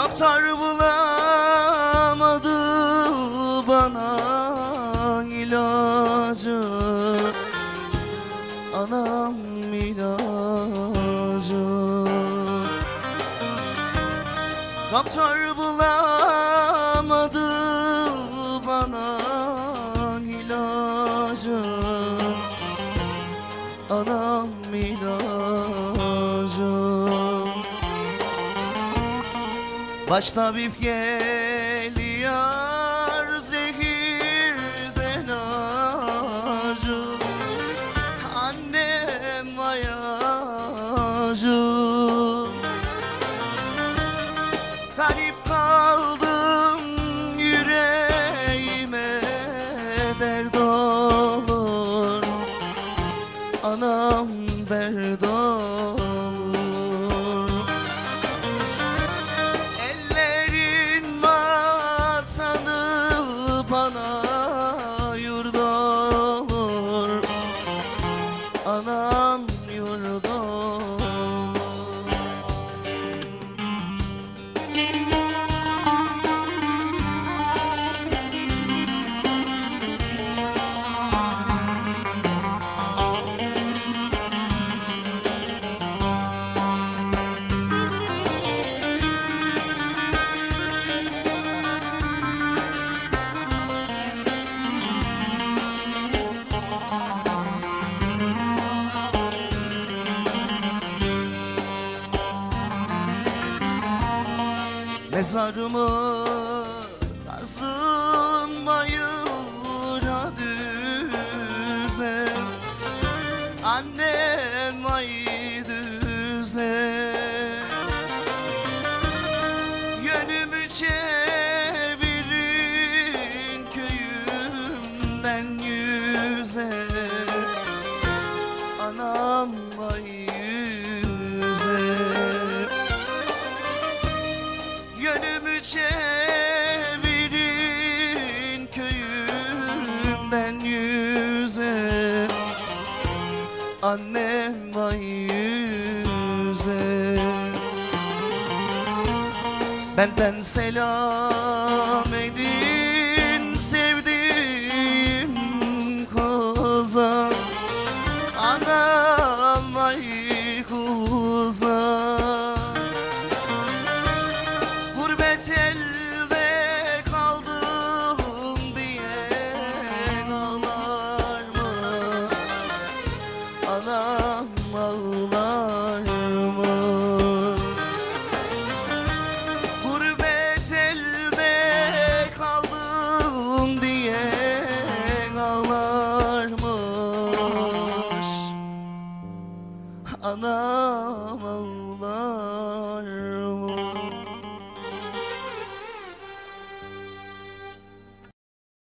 Doktor bulamadı bana ilacı. Anam ilacı. Doktor bulamadı bana ilacı. Anam ilacı Baş tabip geliyor Müzik Mezarımı Annem vay yüze. Benden selam edin ağlasam ağlar mı? Elde kaldım diye ağlarmış Anam ağlar mı?